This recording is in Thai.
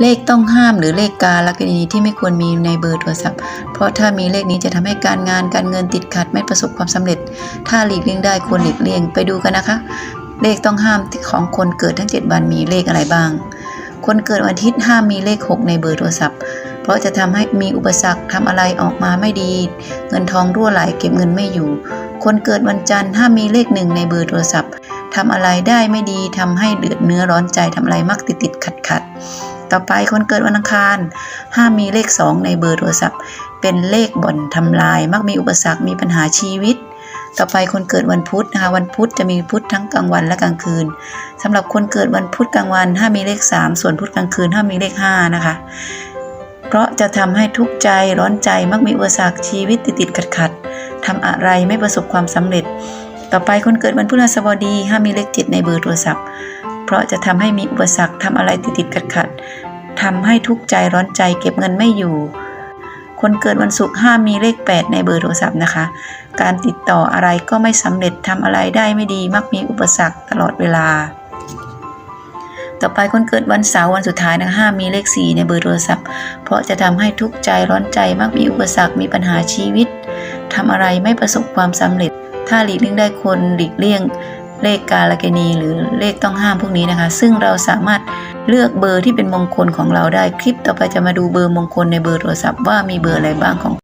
เลขต้องห้ามหรือเลขกาลกณีที่ไม่ควรมีในเบอร์โทรศัพท์ เพราะถ้ามีเลขนี้จะทำให้การงานการเงินติดขัดไม่ประสบความสำเร็จ ถ้าหลีกเลี่ยงได้ควรหลีกเลี่ยงไปดูกันนะคะ เลขต้องห้ามของคนเกิดทั้ง 7 วันมีเลขอะไรบ้าง คนเกิดวันอาทิตย์ห้ามมีเลข 6 ในเบอร์โทรศัพท์ เพราะจะทำให้มีอุปสรรคทำอะไรออกมาไม่ดี เงินทองรั่วไหลเก็บเงินไม่อยู่ คนเกิดวันจันทร์ห้ามมีเลขหนึ่งในเบอร์โทรศัพท์ทำอะไรได้ไม่ดีทำให้เดือดเนื้อร้อนใจทำอะไรมักติดติดขัดขัด ต่อไปคนเกิดวันอังคาร ห้ามมีเลขสองในเบอร์โทรศัพท์ เป็นเลขบ่อนทำลาย มักมีอุปสรรคมีปัญหาชีวิต ต่อไปคนเกิดวันพุธนะคะวันพุธจะมีพุธทั้งกลางวันและกลางคืนสำหรับคนเกิดวันพุธกลางวันห้ามมีเลข 3 ส่วนพุธกลางคืนห้ามมีเลข5นะคะเพราะจะทำให้ทุกข์ใจร้อนใจมักมีอุปสรรคชีวิตติดติดขัดขัดทำอะไรไม่ประสบความสำเร็จ ต่อไปคนเกิดวันพฤหัสบดีห้ามมีเลข7ในเบอร์โทรศัพท์ เพราะจะทำให้มีอุปสรรคทำอะไรติดติดขัดขัดทำให้ทุกข์ใจร้อนใจเก็บเงินไม่อยู่ คนเกิดวันศุกร์ห้ามมีเลข 8 ในเบอร์โทรศัพท์นะคะ การติดต่ออะไรก็ไม่สำเร็จทำอะไรได้ไม่ดีมักมีอุปสรรคตลอดเวลา ต่อไปคนเกิดวันเสาร์วันสุดท้ายนะห้ามมีเลข 4 ในเบอร์โทรศัพท์ เพราะจะทำให้ทุกข์ใจร้อนใจมักมีอุปสรรคมีปัญหาชีวิตทำอะไรไม่ประสบความสำเร็จ ถ้าหลีกเลี่ยงได้ควรหลีกเลี่ยง เลขกาลกณีหรือเลขต้องห้ามพวกนี้นะคะ ซึ่งเราสามารถเลือกเบอร์ที่เป็นมงคลของเราได้ คลิปต่อไปจะมาดูเบอร์มงคลในเบอร์โทรศัพท์ว่ามีเบอร์อะไรบ้างของ